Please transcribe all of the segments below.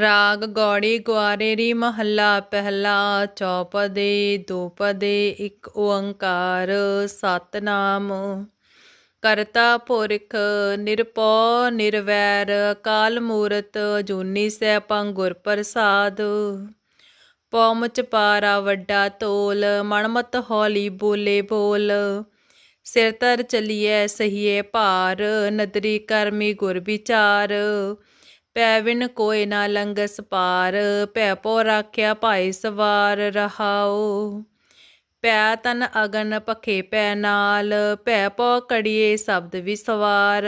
ਰਾਗ ਗੌੜੀ ਗੁਆਰੇਰੀ ਮਹੱਲਾ ਪਹਿਲਾ, ਚੌਪਦੇ ਦੋਪਦੇ ਇੱਕ ਓੰਕਾਰ ਸਤਨਾਮ। ਕਰਤਾ ਪੁਰਖ ਨਿਰਪਉ ਨਿਰਵੈਰ ਕਾਲ ਮੂਰਤ ਜੂਨੀ ਸੈਭੰ ਗੁਰ ਪ੍ਰਸਾਦ। ਪੌਮਚ ਪਾਰਾ ਵੱਡਾ ਤੋਲ ਮਨਮਤ ਹੌਲੀ ਬੋਲੇ ਬੋਲ। ਸਿਰ ਧਰ ਚਲੀਐ ਸਹੀਏ ਭਾਰ, ਨਦਰੀ ਕਰਮੀ ਗੁਰ ਵਿਚਾਰ। ਪੈਵਿਨ ਕੋਇ ਨਾ ਲੰਗਸ ਪਾਰ, ਭੈ ਪੋ ਰਾਖਿਆ ਭਾਈ ਸਵਾਰ ਰਹਾਓ ਪੈ ਤਨ ਅਗਨ ਪਖੇ ਪੈ ਨਾਲ, ਭੈ ਪੋ ਕੜੀਏ ਸ਼ਬਦ ਵਿਸਵਾਰ।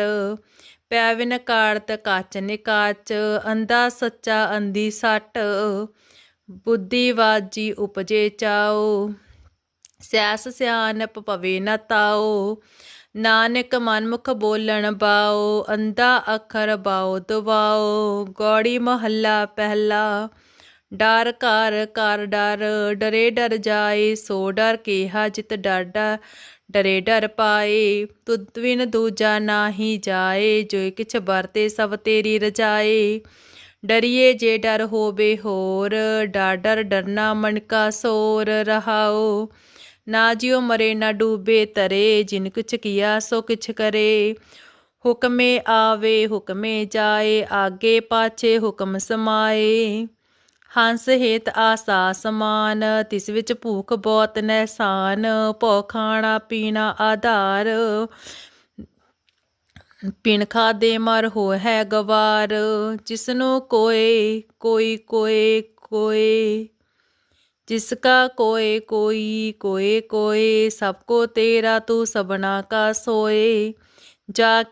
ਪੈ ਵਿਨ ਕਾਰਤ ਕਾਚ ਨਿਕਾਚ, ਅੰਧਾ ਸੱਚਾ ਅੰਧੀ ਸੱਟ। ਬੁੱਧੀ ਵਾਜੀ ਉਪਜੇ ਚਾਓ ਸਿਆਸ ਸਿਆਨਪ ਪਵੇ ਨ ਤਾਓ ਨਾਨਕ ਮਨਮੁਖ ਬੋਲਣ ਬਾਓ ਅੰਦਾ ਅੱਖਰ ਬਾਓ ਦਵਾਓ ਗੌੜੀ ਮਹੱਲਾ ਪਹਿਲਾ, ਡਰ ਘਰ ਕਰ ਡਰ, ਡਰੇ ਡਰ ਜਾਏ, ਸੋ ਡਰ ਕੇਹਾ ਜਿਤ ਡਰਦਾ ਡਰੇ ਡਰ ਪਾਏ, ਤੁਧ ਵਿਨ ਦੂਜਾ ਨਾਹੀ ਜਾਏ, ਜੋ ਕਿਛ ਵਰਤੇ ਸਭ ਤੇਰੀ ਰਜਾਏ, ਡਰੀਏ ਜੇ ਡਰ ਹੋਵੇ ਹੋਰ ਡਰ ਡਰ ਡਰਨਾ ਮਨ ਕਾ ਸੋਰ ਰਹਾਓ ਨਾ ਜਿਉ ਮਰੇ ਨਾ ਡੂਬੇ ਤਰੇ, ਜਿਨ ਕੁਛ ਕੀਆ ਸੋ ਕੁਛ ਕਰੇ। ਹੁਕਮੇ ਆਵੇ, ਹੁਕਮੇ ਜਾਏ, ਆਗੇ ਪਾਛੇ ਹੁਕਮ ਸਮਾਏ। ਹੰਸ ਹੇਤ ਆਸਾ ਸਮਾਨ, ਤਿਸ ਵਿੱਚ ਭੂਖ ਬਹੁਤ ਨਹਿਸਾਨ ਭੋ ਖਾਣਾ ਪੀਣਾ ਆਧਾਰ, ਪਿਣ ਖਾਦੇ ਮਰ ਹੋ ਹੈ ਗਵਾਰ। ਜਿਸਨੂੰ ਕੋਏ, ਕੋਈ ਕੋਏ ਕੋਏ। ਜਿਸਕਾ ਕੋਏ ਕੋਈ ਕੋਏ ਕੋਏ ਸਭ ਕੋ ਤੇਰਾ ਤੂੰ ਸਭਨਾ ਕਾ ਸੋਏ। ਜਾ ਕੇ